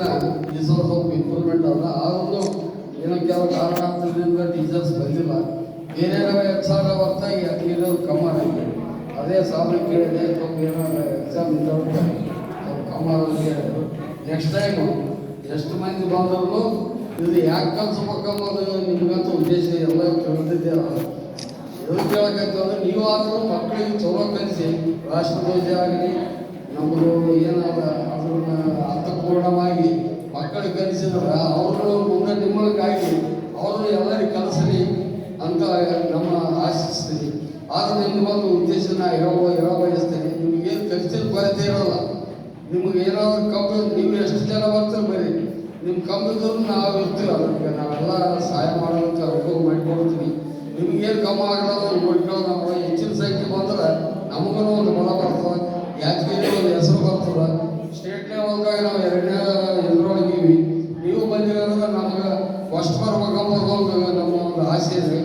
ಸಲ ಸ್ವಲ್ಪ ಇಂಪ್ರೂವ್ಮೆಂಟ್ ಅದ ಆದ್ರೂ ಏನೋ ಕೆಲವು ಕಾರಣಾಂತರದಿಂದ ಟೀಚರ್ಸ್ ಬಂದಿಲ್ಲ. ಬೇರೆ ಹೆಚ್ಚಾಗ ಹೊರತಾಗಿ ಅಲ್ಲಿರೋದು ಕಮ್ಮಿ ಅದೇ ಸಾಲ ಕೇಳಿದೆ, ಸ್ವಲ್ಪ ಏನೋ ಎಕ್ಸಾಮ್ ಇದ್ದವ್ರು ಕಮ್ಮಿ ಆಗೋದಕ್ಕೆ ನೆಕ್ಸ್ಟ್ ಟೈಮು ಎಷ್ಟು ಮಂದಿ ಬಂದ್ರು ಇದು ಯಾಕೆ ಕಲ್ಸ್ಬೇಕನ್ನೋದು ನಿಮ್ಗಂತ ಉದ್ದೇಶ ಎಲ್ಲ ಕೇಳ್ತಿದ್ದೀರ ಎದು ಕೇಳಕೈತೆ ಅಂದ್ರೆ ಆದರೂ ಮಕ್ಕಳಿಗೆ ಚಲೋ ಕಲಿಸಿ. ರಾಷ್ಟ್ರಧ್ವಜ ಆಗಲಿ, ನಮ್ಮದು ಏನಾದ ಕಲಿಸಿದ್ರೆ ಅವರು ಮುಂದೆ ನಿಮ್ಮಕ್ಕಾಗಿ ಅವರು ಎಲ್ಲರಿಗೂ ಕಲಿಸಲಿ ಅಂತ ನಮ್ಮ ಆಶಿಸ್ತೀನಿ. ಆದರೆ ನಿಮ್ಮ ಒಂದು ಉದ್ದೇಶ ನಾ ಹೇಳೋ ಹೇಳ ಬಯಸ್ತೇನೆ. ನಿಮ್ಗೇನು ಕಲಿಸಿದ ಕೊರತೆ ಇರೋಲ್ಲ. ನಿಮಗೆ ಏನಾದರೂ ಕಮ್ಮಿ ನೀವು ಎಷ್ಟು ಜನ ಬರ್ತಾರೆ ಬರೀ? ನಿಮ್ಮ ಕಮ್ಮಿದ್ರು ನಾವು ಇರ್ತೀವಿ ಅದಕ್ಕೆ ನಾವೆಲ್ಲ ಸಹಾಯ ಮಾಡೋದಕ್ಕೆ ಅನುಕೂಲ ಮಾಡಿಕೊಡ್ತೀವಿ. ನಿಮ್ಗೇನು ಕಮ್ಮ ಆಗಲ್ಲ ನೋಡ್ಕೊಳ್ಳೋ ನಾವು ಹೆಚ್ಚಿನ ಸಂಖ್ಯೆ ಬಂದ್ರೆ ನಮಗೂ ಒಂದು ಬಲ ಬರ್ತದೆ. ಯಾದಗಿರಿ ಒಂದು ಹೆಸರು ಬರ್ತದೆ. ಸ್ಟೇಟ್ ಲೆವೆಲ್ದಾಗ ನಾವು ಎರಡನೇ ಎದುರೊಳಗೀವಿ ನೀವು ಬಂದಿರೋದ್ರೆ ನಮ್ಗೆ ಫಸ್ಟ್ ಬರ್ಬೇಕಂಬುದು ಒಂದು ನಮ್ಮ ಒಂದು ಆಸೆ ಇದೆ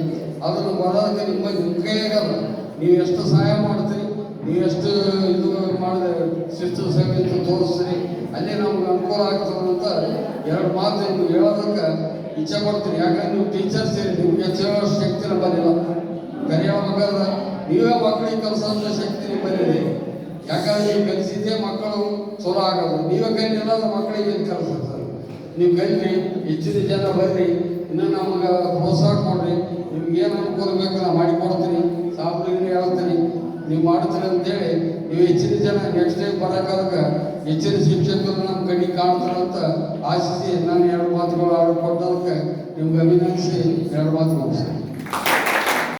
ಅದನ್ನು ಬರೋದಕ್ಕೆ ನಿಮ್ಮ ನಿಮ್ಮ ಕೈಯಾಗಲ್ಲ ನೀವು ಎಷ್ಟು ಸಹಾಯ ಮಾಡ್ತೀರಿ, ನೀವು ಎಷ್ಟು ಇದು ಮಾಡಿದ್ರೆ ಶಿಸ್ತು ಸಂಗೀತ ತೋರಿಸ್ತೀರಿ, ಅಲ್ಲೇ ನಮ್ಗೆ ಅನುಕೂಲ ಆಗ್ತದೆ ಅಂತ ಎರಡು ಮಾತು ನೀವು ಹೇಳೋದಕ್ಕೆ ಇಚ್ಛೆ ಪಡ್ತೀರಿ. ಯಾಕಂದ್ರೆ ನೀವು ಟೀಚರ್ಸ್ ಇರಿ, ನಿಮ್ಗೆ ಹೆಚ್ಚು ಹೇಳೋ ಶಕ್ತಿ ನಮ್ಮಲ್ಲಿಲ್ಲ ಕರೆಯಬೇಕಾದ್ರೆ ನೀವೇ ಮಕ್ಕಳಿಗೆ ಕಲಿಸೋ ಶಕ್ತಿ ನಿಮ್ಮಲ್ಲಿದೆ ಯಾಕಂದ್ರೆ ನೀವು ಕಲಿಸಿದ್ದೇ ಮಕ್ಕಳು ಚಲೋ ಆಗೋದು. ನೀವೇ ಕಲಿಯಲ್ಲ ಮಕ್ಕಳಿಗೆ ಏನು ಕಲಿಸ್ತಾರೆ ನೀವು ಕಲಿರಿ ಹೆಚ್ಚಿನ ಜನ ಬರ್ರಿ. ಇನ್ನು ನಮ್ಗೆ ಪ್ರೋತ್ಸಾಹ ನಿಮ್ಗೆ ಏನು ಅನುಕೂಲ ಬೇಕು ನಾನು ಮಾಡಿಕೊಡ್ತೀನಿ ಸಾಬ್ರಿಗೆ ಹೇಳ್ತೀನಿ. ನೀವು ಮಾಡ್ತೀರಿ ಅಂತೇಳಿ ನೀವು ಹೆಚ್ಚಿನ ಜನ ನೆಕ್ಸ್ಟ್ ಟೈಮ್ ಬರೋಕ್ಕಾಗ ಹೆಚ್ಚಿನ ಶಿಕ್ಷಕರು ನಮ್ಮ ಕಣ್ಣಿಗೆ ಕಾಣ್ತಾರೆ ಅಂತ ಆಶಿಸಿ ನಾನು ಎರಡು ಮಾತುಗಳು ಆಡಿಕೊಟ್ಟದಕ್ಕೆ ನಿಮ್ಗೆ ಅಭಿನಂದಿಸಿ, ಎರಡು ಮಾತು ಮುಗಿಸ್ತೀನಿ.